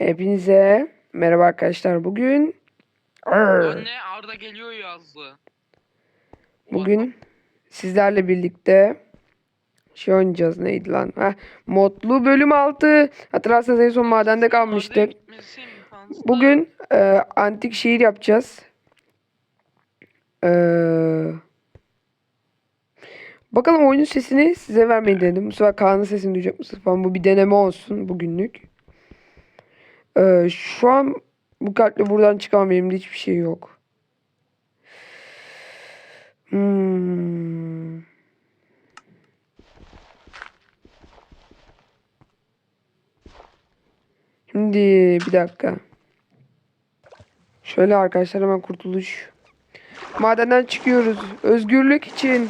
Hepinize merhaba arkadaşlar. Bugün! Anne Arda geliyor yazdı. bugün sizlerle birlikte şey oynayacağız. Neydi lan? Ha, Modlu bölüm 6. Hatırlarsanız en son madende kalmıştık. Bugün e, antik şehir yapacağız. Ee, bakalım oyunun sesini size vermeyi denedim. Bu sefer Kaan'ın sesini duyacak mısınız falan. Bu bir deneme olsun bugünlük. Ee, şu an bu kartla buradan çıkamam. Elimde hiçbir şey yok. Hmm. Şimdi bir dakika. Şöyle arkadaşlar hemen kurtuluş. Madenden çıkıyoruz. Özgürlük için.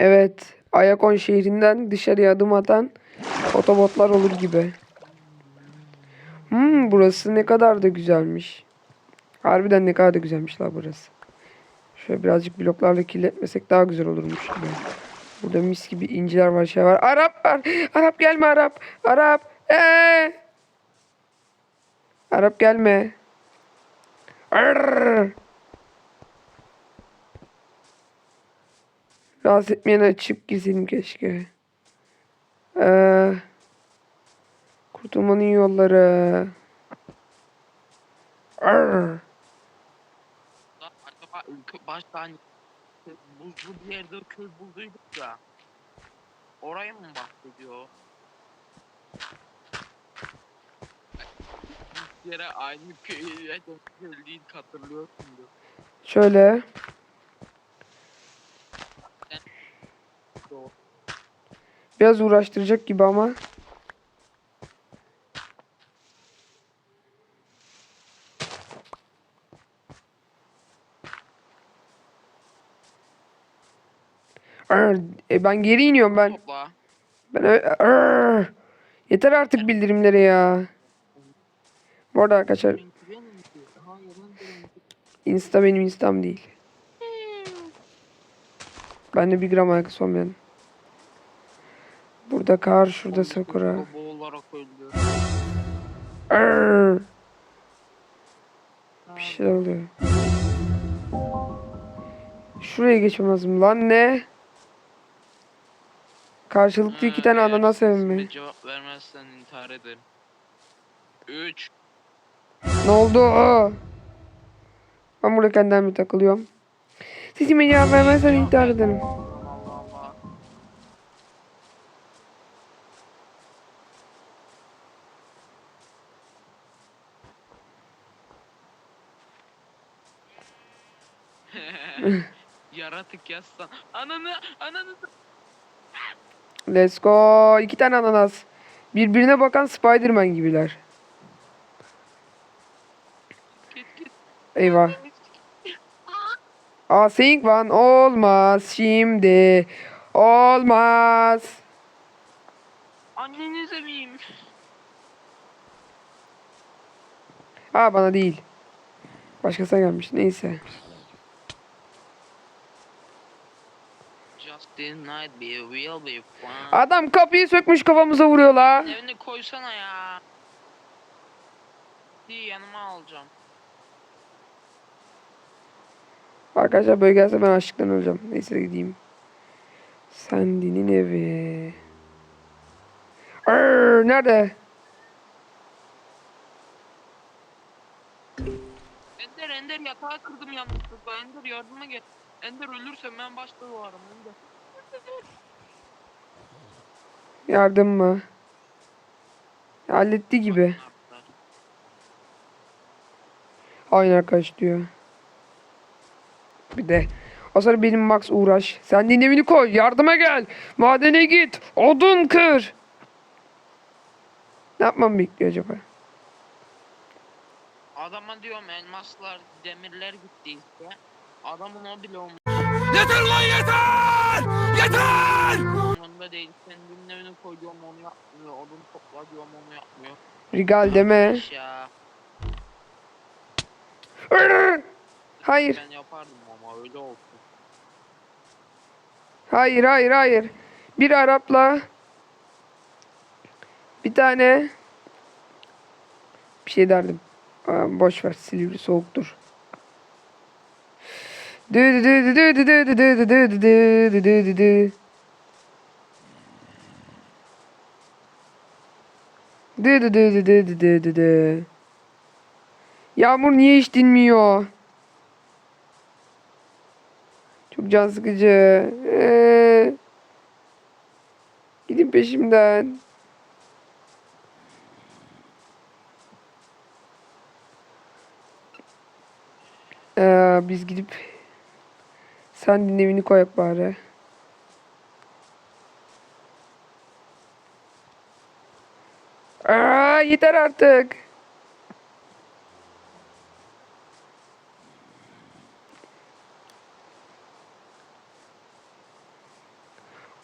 Evet. Ayakon şehrinden dışarıya adım atan otobotlar olur gibi. Hmm, burası ne kadar da güzelmiş. Harbiden ne kadar da güzelmiş la burası. Şöyle birazcık bloklarla kirletmesek daha güzel olurmuş gibi. Burada mis gibi inciler var şey var. Arap var. Arap gelme Arap. Arap. Ee! Arap gelme. Arr! Rahatsız etmeyen açıp gizledim keşke. Ee, kurtulmanın yolları. Arr! Acaba ülke başta hani buzlu bir yerde köy bulduyduk ya. Orayı mı bahsediyor? Bir yere aynı köye geldiğini hatırlıyorsundur. Şöyle. Doğru. Biraz uğraştıracak gibi ama. Arr, e ben geri iniyorum ben. Ben Arr! Yeter artık bildirimleri ya. Bu arada arkadaşlar. Insta benim instam değil. Ben de bir gram alakası olmayan. Burada kar, şurada sakura. Arr! Bir şeyler oluyor. Şuraya geçmem lazım. Lan ne? Karşılıklı iki tane evimi. isme Cevap vermezsen intihar ederim. 3 Ne oldu? Aa! Ben burada kendime bir takılıyorum. Sesime cevap vermezsen intihar ederim. Yaratık yazsan. Ananı, ananı. Let's go. İki tane ananas. Birbirine bakan Spider-Man gibiler. Eyvah. Aa Saying One olmaz şimdi. Olmaz. Annenize miyim? Ha bana değil. Başkasına gelmiş. Neyse. Adam kapıyı sökmüş kafamıza vuruyor la. Evini koysana ya. İyi yanıma alacağım. Arkadaşlar böyle gelse ben açlıktan öleceğim. Neyse gideyim. Sandy'nin evi. Arr, nerede? Ender Ender yatağı kırdım yanlışlıkla. Ender yardıma gel. Ender ölürsem ben başta doğarım Ender. Yardım mı? Halletti gibi. Aynı arkadaş diyor. Bir de o sonra benim Max uğraş. Sen de evini koy. Yardıma gel. Madene git. Odun kır. Ne yapmamı bekliyor acaba? Adama diyorum elmaslar, demirler gitti işte. Adamın o bile olmuş. Yeter lan yeter! Yeter! Umurunda değil. Kendinin evine koy diyorum onu yapmıyor. Odun topla diyorum onu yapmıyor. Rigal deme. Ya. Hayır. Ben yapardım ama öyle olsun. Hayır hayır hayır. Bir Arap'la bir tane bir şey derdim. Aa, boş ver Silivri soğuktur. Dü dü dü dü dü dü dü dü dü dü dü dü dü dü dü. Dü dü dü dü dü dü dü dü dü. Yağmur niye hiç dinmiyor? Çok can sıkıcı. Ee, gidin peşimden. Ee, biz gidip sen evini koyak bari. Aa, yeter artık.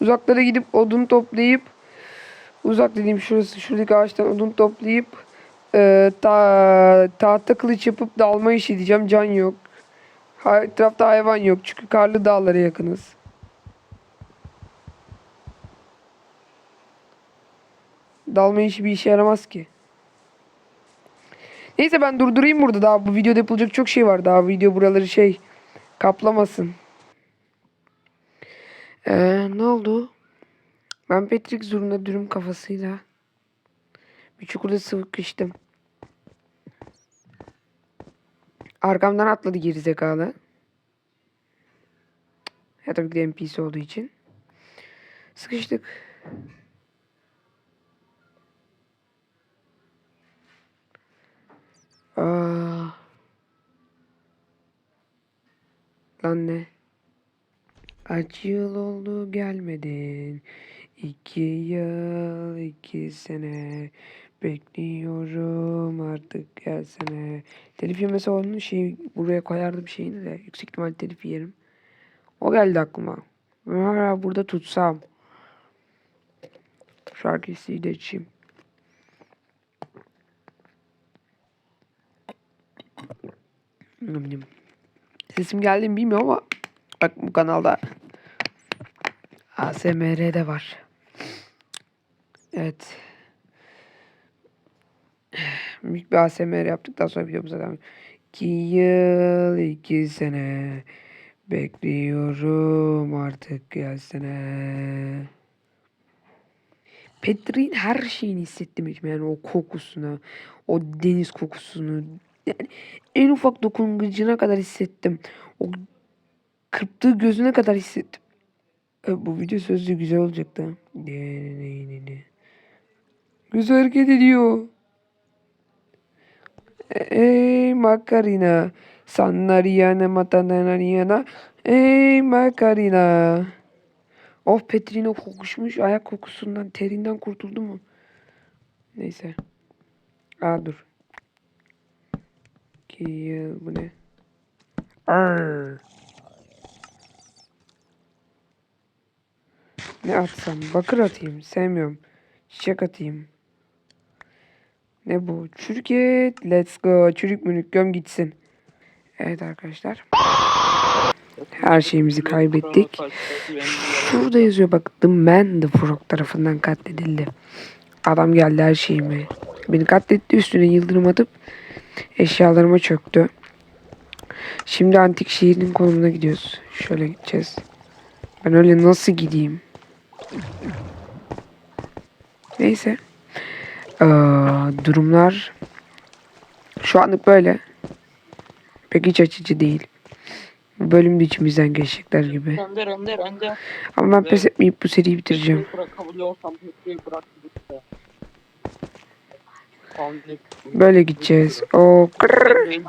Uzaklara gidip odun toplayıp uzak dediğim şurası şuradaki ağaçtan odun toplayıp e, ta, tahta kılıç yapıp dalma işi diyeceğim. Can yok. Etrafta hayvan yok çünkü karlı dağlara yakınız. Dalma işi bir işe yaramaz ki. Neyse ben durdurayım burada daha bu videoda yapılacak çok şey var daha video buraları şey kaplamasın. Ee, ne oldu? Ben Patrick zurna dürüm kafasıyla bir çukurda sıkıştım. Arkamdan atladı gerizekalı. Ya tabii ki de NPC olduğu için. Sıkıştık. Aa. Lan ne? Kaç yıl oldu gelmedin. İki yıl, iki sene. Bekliyorum artık gelsene. Telif yemesi onun şey buraya koyardım şeyini de. Yüksek ihtimal telif yerim. O geldi aklıma. Ben hala burada tutsam. Şarkıyı de içeyim. Sesim geldi mi bilmiyorum ama bak bu kanalda ASMR de var. Evet. Büyük bir ASMR yaptıktan sonra videomuza devam. İki yıl, iki sene bekliyorum artık gelsene. Petri'nin her şeyini hissettim içime. Yani o kokusunu, o deniz kokusunu. Yani en ufak dokungucuna kadar hissettim. O kırptığı gözüne kadar hissettim. E, bu video sözlü güzel olacaktı. Ne ne ne ne. Güzel hareket ediyor. Ey Macarena. Sanariana matanariana. Ey Macarena. Oh Petrino kokuşmuş. Ayak kokusundan, terinden kurtuldu mu? Neyse. Aa dur. Yıl bu ne? Arr. Ne atsam? Bakır atayım. Sevmiyorum. Çiçek atayım. Ne bu? Çürük et. Let's go. Çürük mürük göm gitsin. Evet arkadaşlar. Her şeyimizi kaybettik. Şurada yazıyor bak The Man The Frog tarafından katledildi. Adam geldi her şeyimi. Beni katletti üstüne yıldırım atıp eşyalarıma çöktü. Şimdi antik şehrin konumuna gidiyoruz. Şöyle gideceğiz. Ben öyle nasıl gideyim? Neyse. Ee, durumlar şu anlık böyle. Pek iç açıcı değil. Bu bölüm de içimizden geçecekler gibi. Render render render. Ama ben pes etmeyip bu seriyi bitireceğim. Böyle gideceğiz. O kırr.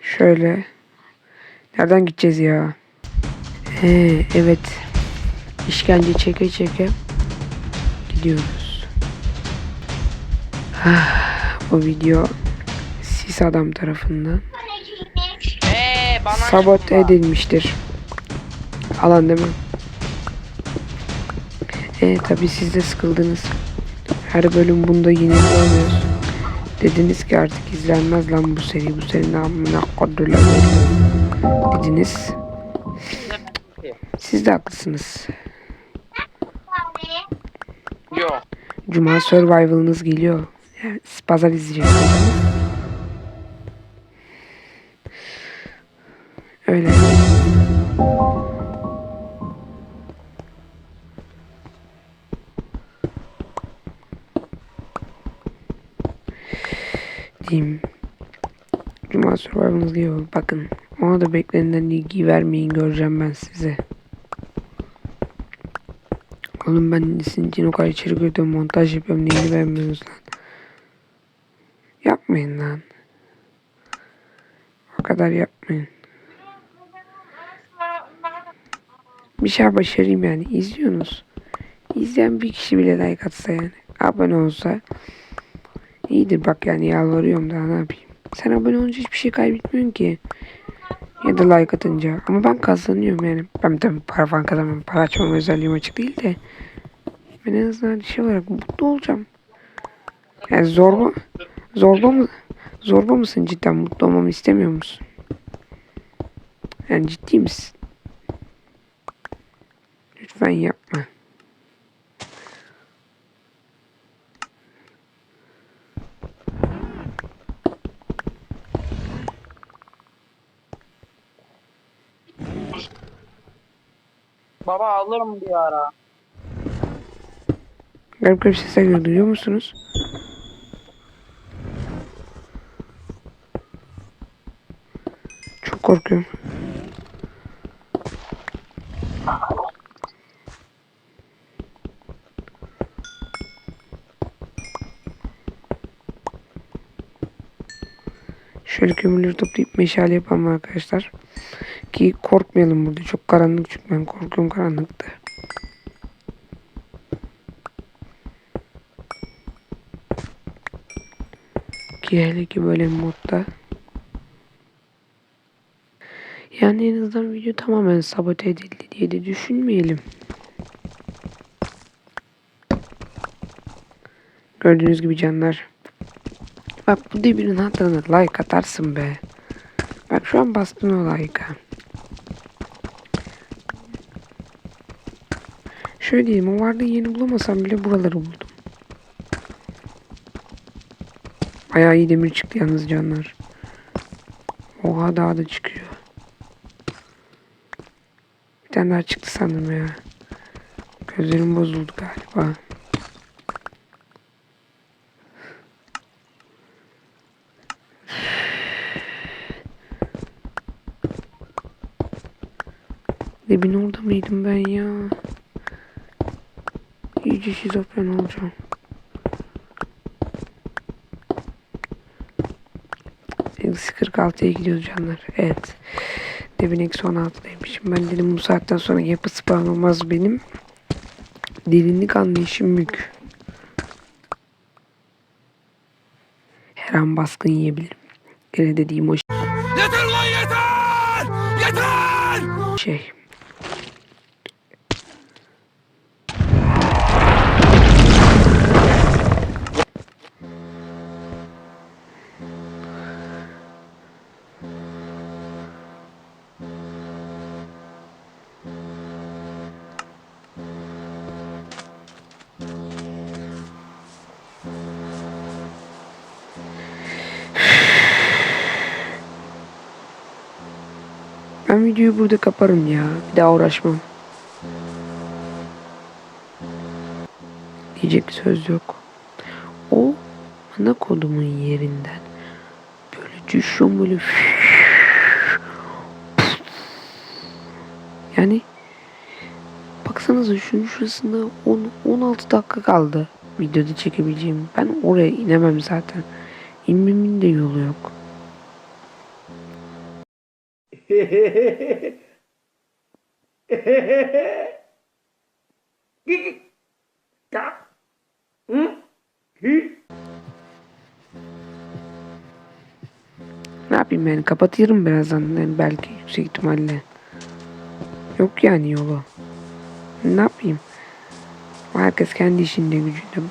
Şöyle. Nereden gideceğiz ya? He, evet. İşkence çeke çeke gidiyoruz. Ah, bu video sis adam tarafından sabote bunlar? edilmiştir. Alan değil mi? E tabi siz de sıkıldınız. Her bölüm bunda yine bulamıyoruz. Dediniz ki artık izlenmez lan bu seri. Bu seri namına kodurlar. Dediniz. Siz de haklısınız. Yok. Cuma Survival'ınız geliyor. Yani pazar izleyeceksiniz. Öyle. Diyeyim. Cuma Survival'ınız geliyor. Bakın. Ona da beklenilen ilgi vermeyin göreceğim ben size. Oğlum ben sizin için o kadar içerik üretiyorum, montaj yapıyorum. Neyini beğenmiyorsunuz lan? Yapmayın lan. O kadar yapmayın. Bir şey başarayım yani. İzliyorsunuz. İzleyen bir kişi bile like atsa yani. Abone olsa. iyidir bak yani yalvarıyorum daha ne yapayım. Sen abone olunca hiçbir şey kaybetmiyorsun ki. Ya da like atınca. Ama ben kazanıyorum yani. Ben tabii para falan kazanmam. Para açmam özelliğim açık değil de. Ben en azından şey olarak mutlu olacağım. Yani zorba, zorba mı? Zorba mısın cidden? Mutlu olmamı istemiyor musun? Yani ciddi misin? Lütfen yapma. Baba alırım bir ara. Garip garip sesler geliyor. Duyuyor musunuz? Çok korkuyorum. Şöyle kömürleri toplayıp meşale yapalım arkadaşlar. Ki korkmayalım burada. Çok karanlık çünkü ben korkuyorum karanlıkta. Ki hele ki böyle modda. Yani en azından video tamamen sabote edildi diye de düşünmeyelim. Gördüğünüz gibi canlar. Bak bu dibinin hatırına like atarsın be. Bak şu an bastın o like'a. Şöyle diyeyim o varlığı yeni bulamasam bile buraları buldum. Bayağı iyi demir çıktı yalnız canlar. Oha daha da çıkıyor. Bir tane daha çıktı sandım ya. Gözlerim bozuldu galiba. Dibin orada mıydım ben ya? İyice şizofren olacağım. Eksi 46'ya gidiyoruz canlar. Evet. Devin eksi 16'daymışım. Ben dedim bu saatten sonra yapı spam olmaz benim. Derinlik anlayışım mük. Her an baskın yiyebilirim. Gene dediğim o Yeter lan yeter! Yeter! şey. Videoyu burada kaparım ya. Bir daha uğraşmam. Diyecek söz yok. O ana kodumun yerinden böyle düşüyorum böyle yani baksanıza şunun şurasında 10, 16 dakika kaldı videoda çekebileceğim. Ben oraya inemem zaten. Ne yapayım yani kapatırım birazdan yani belki yüksek ihtimalle. Yok yani yolu. Ne yapayım? Herkes kendi işinde gücünde.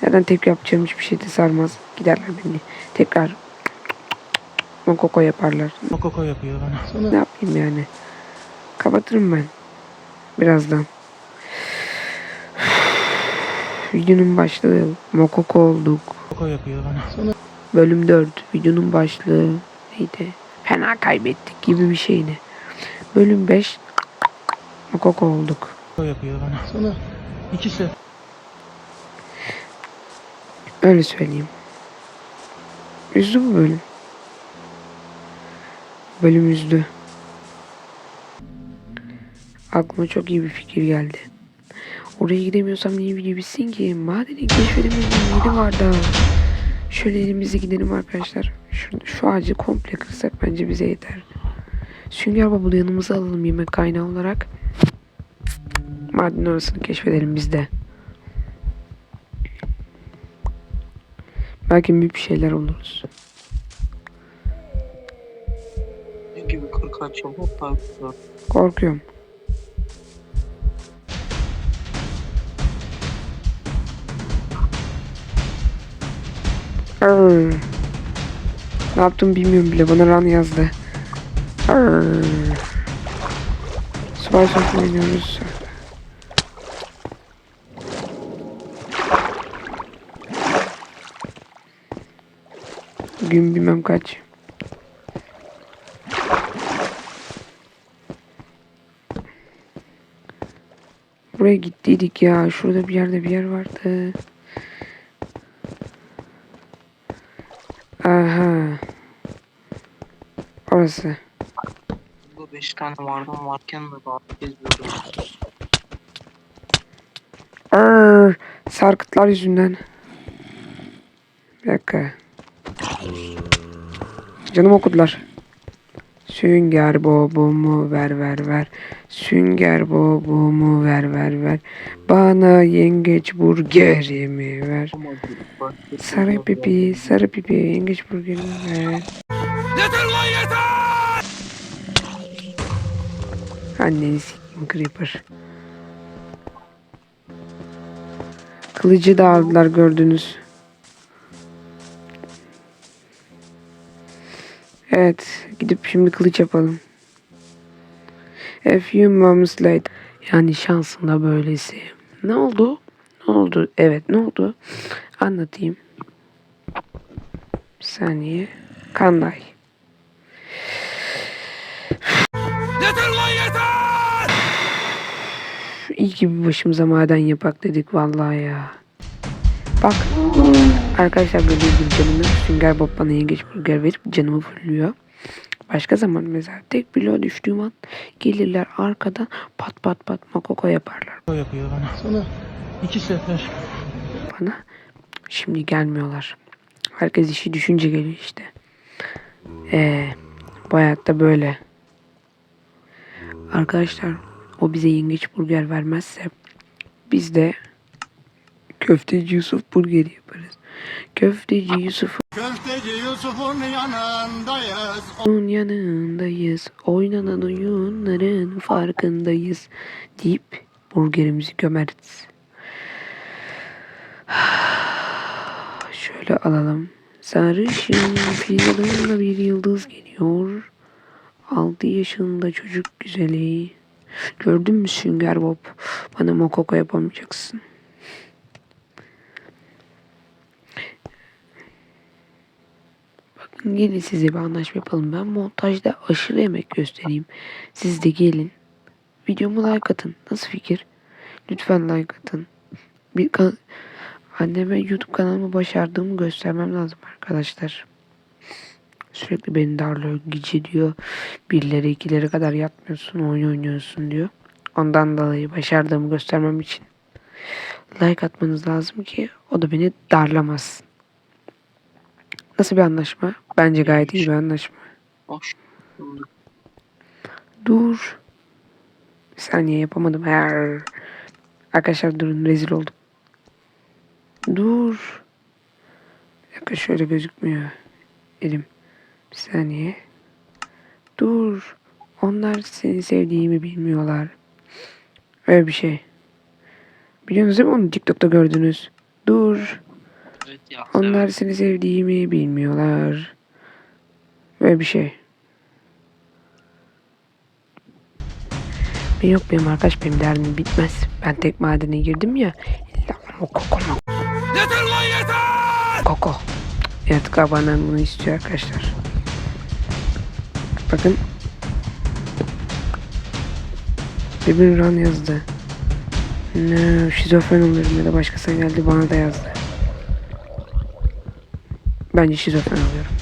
Zaten tek yapacağım hiçbir şey de sarmaz. Giderler beni. Tekrar Mokoko yaparlar. Mokoko yapıyor bana. Ne yapayım yani? Kapatırım ben. Birazdan. Videonun başlığı Mokoko olduk. yapıyor bana. Bölüm 4. Videonun başlığı neydi? Fena kaybettik gibi bir şeydi. Bölüm 5 Mokoko olduk. yapıyor bana. Sonra ikisi. Öyle söyleyeyim. Üzdü bu bölüm. Bölüm üzdü. Aklıma çok iyi bir fikir geldi. Oraya gidemiyorsam niye video bitsin ki? Madeni keşfedemediğim yeri var daha. Şöyle elimizde gidelim arkadaşlar. Şu, şu ağacı komple kırsak bence bize yeter. Sünger Baba yanımıza alalım yemek kaynağı olarak. Maden orasını keşfedelim biz de. Belki bir şeyler oluruz. Kalkıyor. Korkuyorum. Arr. Ne yaptım bilmiyorum bile. Bana run yazdı. Arr. Sınıfına iniyoruz. Gün bilmem kaç. Buraya gittiydik ya. Şurada bir yerde bir yer vardı. Aha. Orası. Burada 5 tane vardım varken de daha geziyorum. Arr, sarkıtlar yüzünden. Bir dakika. Canım okudular. Sünger bobumu ver ver ver. Sünger bobumu ver ver ver. Bana yengeç burgerimi ver. Sarı pipi, sarı pipi, yengeç burgerimi ver. Yeter lan yeter! Anneni s**tim Creeper. Kılıcı da aldılar gördünüz. Evet, gidip şimdi kılıç yapalım. A few moments later. Yani şansında böylesi. Ne oldu? Ne oldu? Evet, ne oldu? Anlatayım. Bir saniye. Kanday. Yeter lan yeter! İyi ki bir başımıza maden yapak dedik vallahi ya. Bak arkadaşlar gördüğünüz gibi canımı Sünger Bob bana yengeç burger verip canımı fulluyor. Başka zaman mesela tek bloğa düştüğüm an gelirler arkadan pat pat pat makoko yaparlar O yapıyor bana. Sonra iki sefer. bana. Şimdi gelmiyorlar. Herkes işi düşünce geliyor işte. Ee, bu hayatta böyle. Arkadaşlar o bize yengeç burger vermezse biz de köfteci Yusuf burgeri yaparız. Köfteci Yusuf'un Köfteci Yusuf'un yanındayız. yanındayız. Oynanan oyunların farkındayız. Deyip burgerimizi gömeriz. Şöyle alalım. Sarışın fidanında bir yıldız geliyor. 6 yaşında çocuk güzeli. Gördün mü Sünger Bob? Bana mokoko yapamayacaksın. Bakın gelin size bir anlaşma yapalım. Ben montajda aşırı emek göstereyim. Siz de gelin. Videomu like atın. Nasıl fikir? Lütfen like atın. Bir kan- Anneme YouTube kanalımı başardığımı göstermem lazım arkadaşlar. Sürekli beni darlıyor. Gece diyor. Birlere ikilere kadar yatmıyorsun. Oyun oynuyorsun diyor. Ondan dolayı başardığımı göstermem için like atmanız lazım ki o da beni darlamaz. Nasıl bir anlaşma? Bence gayet iyi bir anlaşma. Dur. Bir saniye yapamadım. Her. Arkadaşlar durun rezil oldum. Dur. Bir dakika şöyle gözükmüyor. Elim. Bir saniye. Dur. Onlar seni sevdiğimi bilmiyorlar. Öyle bir şey. Biliyorsunuz değil mi onu TikTok'ta gördünüz. Dur. Evet ya. Onlar evet. seni sevdiğimi bilmiyorlar. Böyle bir şey. Ben yok benim arkadaş benim derdim bitmez. Ben tek madene girdim ya. İlla Mokoko mu? Yeter ulan yeter! Koko. Yaratıklar benden bunu istiyor arkadaşlar. Bakın. Bebin Run yazdı. Ne şizofren oluyorum ya da başkası geldi bana da yazdı. Bence şizofren oluyorum.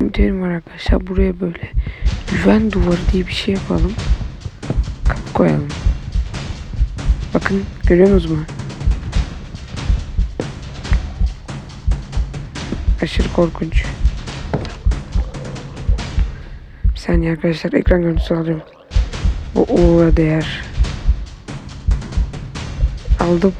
Bir terim var arkadaşlar buraya böyle güven duvarı diye bir şey yapalım. Kapı koyalım. Bakın görüyorsunuz mu? Aşırı korkunç. Bir saniye arkadaşlar ekran görüntüsü alıyorum. Bu uğra değer. Aldım.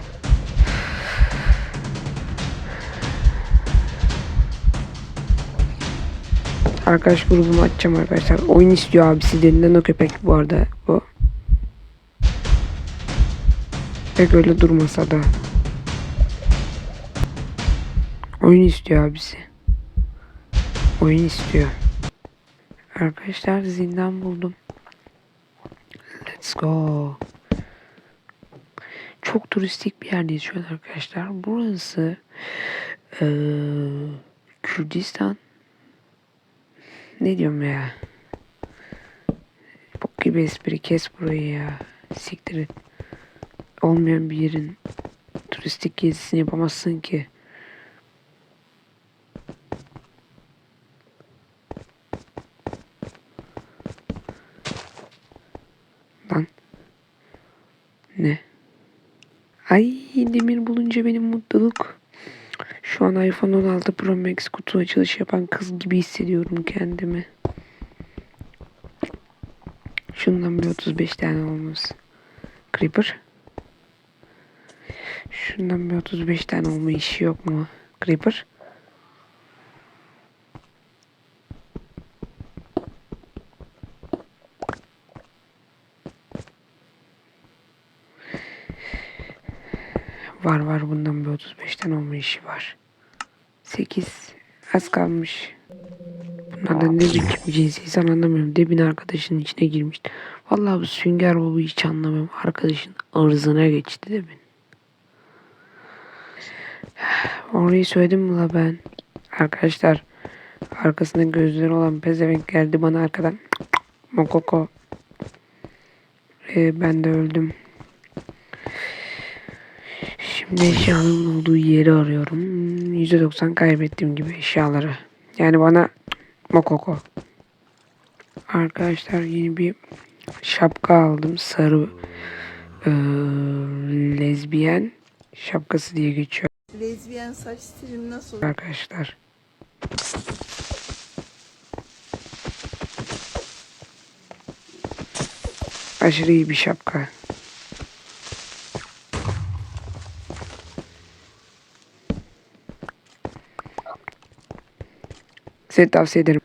Arkadaş grubumu açacağım arkadaşlar. Oyun istiyor abisi denilen o köpek bu arada bu. Pek öyle durmasa da. Oyun istiyor abisi. Oyun istiyor. Arkadaşlar zindan buldum. Let's go. Çok turistik bir yerdeyiz şu an arkadaşlar. Burası eee, Kürdistan. Ne diyorum ya? Bok gibi espri kes burayı ya. Siktir. Olmayan bir yerin turistik gezisini yapamazsın ki. Lan. Ne? Ay demir bulunca benim mutluluk. Şu an iPhone 16 Pro Max kutu açılışı yapan kız gibi hissediyorum kendimi. Şundan bir 35 tane olmaz. Creeper. Şundan bir 35 tane olma işi yok mu? Creeper. Var var bundan bir 35 tane olma işi var. 8. Az kalmış. Bunlardan ne biçim cinsiysen anlamıyorum. Debin arkadaşının içine girmiş. Vallahi bu sünger baba hiç anlamıyorum. Arkadaşın ırzına geçti Debin. Orayı söyledim mi la ben? Arkadaşlar arkasında gözleri olan pezevenk geldi bana arkadan. Mokoko. Ee, ben de öldüm. Şimdi eşyanın olduğu yeri arıyorum. %90 kaybettiğim gibi eşyaları. Yani bana mokoko. Arkadaşlar yeni bir şapka aldım. Sarı eee, lezbiyen şapkası diye geçiyor Lezbiyen saç stilim nasıl? arkadaşlar. Aşırı iyi bir şapka. Size tavsiye ederim.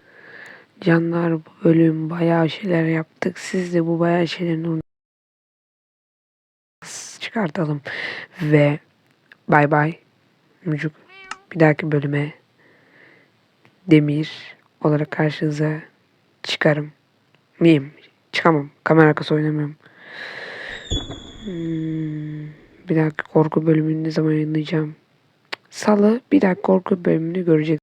Canlar bu bölüm bayağı şeyler yaptık. Siz de bu bayağı şeylerin çıkartalım. Ve bay bay. Mucuk. Bir dahaki bölüme Demir olarak karşınıza çıkarım. Miyim? Çıkamam. Kamera arkası oynamıyorum. Hmm, bir dahaki korku bölümünü ne zaman yayınlayacağım? Salı bir dahaki korku bölümünü göreceksiniz.